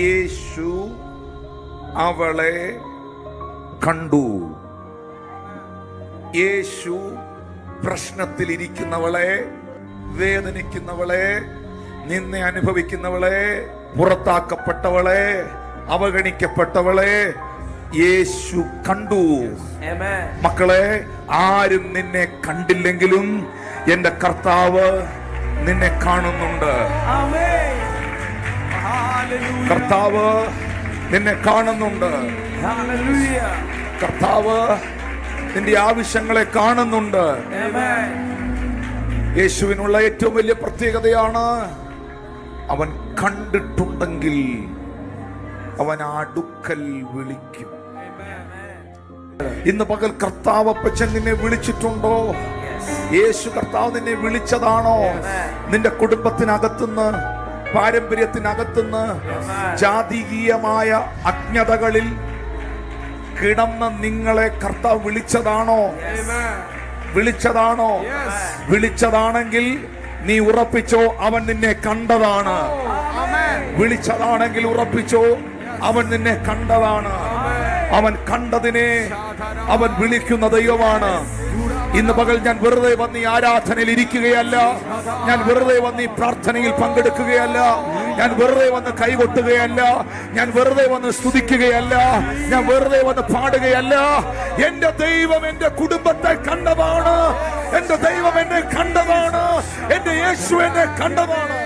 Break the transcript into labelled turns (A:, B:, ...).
A: യേശു അവളെ കണ്ടു യേശു പ്രശ്നത്തിലിരിക്കുന്നവളെ വേദനിക്കുന്നവളെ നിന്നെ അനുഭവിക്കുന്നവളെ പുറത്താക്കപ്പെട്ടവളെ അവഗണിക്കപ്പെട്ടവളെ യേശു കണ്ടു. മക്കളെ ആരും നിന്നെ കണ്ടില്ലെങ്കിലും എന്റെ കർത്താവ് നിന്നെ കാണുന്നുണ്ട്. കർത്താവ് നിന്നെ കാണുന്നുണ്ട്. കർത്താവ് നിന്റെ ആവശ്യങ്ങളെ കാണുന്നുണ്ട്. യേശുവിനുള്ള ഏറ്റവും വലിയ പ്രത്യേകതയാണ് അവൻ കണ്ടിട്ടുണ്ടെങ്കിൽ അവൻ അടുക്കൽ വിളിക്കും. ഇന്ന് പകൽ കർത്താവ് അപ്പച്ചൻ നിന്നെ വിളിച്ചിട്ടുണ്ടോ? യേശു കർത്താവ് നിന്നെ വിളിച്ചതാണോ? നിന്റെ കുടുംബത്തിനകത്തുനിന്ന് പാരമ്പര്യത്തിനകത്തുനിന്ന് ജാതികീയമായ അജ്ഞതകളിൽ കിടന്ന നിങ്ങളെ കർത്താവ് വിളിച്ചതാണോ? വിളിച്ചതാണോ? വിളിച്ചതാണെങ്കിൽ നീ ഉറപ്പിച്ചോ അവൻ നിന്നെ കണ്ടതാണ്. വിളിച്ചതാണെങ്കിൽ ഉറപ്പിച്ചോ അവൻ നിന്നെ കണ്ടതാണ്. അവൻ കണ്ടതിനെ അവൻ വിളിക്കുന്ന ദൈവമാണ്. ഇന്ന് പകൽ ഞാൻ വെറുതെ വന്ന് ഈ ആരാധനയിൽ ഇരിക്കുകയല്ല. ഞാൻ വെറുതെ വന്ന് ഈ പ്രാർത്ഥനയിൽ പങ്കെടുക്കുകയല്ല. ഞാൻ വെറുതെ വന്ന് കൈകൊട്ടുകയല്ല. ഞാൻ വെറുതെ വന്ന് സ്തുതിക്കുകയല്ല. ഞാൻ വെറുതെ വന്ന് പാടുകയല്ല. എന്റെ ദൈവം എന്റെ കുടുംബത്തെ കണ്ടതാണ്. എന്റെ ദൈവം എന്നെ കണ്ടതാണ്. എന്റെ യേശു എന്നെ കണ്ടതാണ്.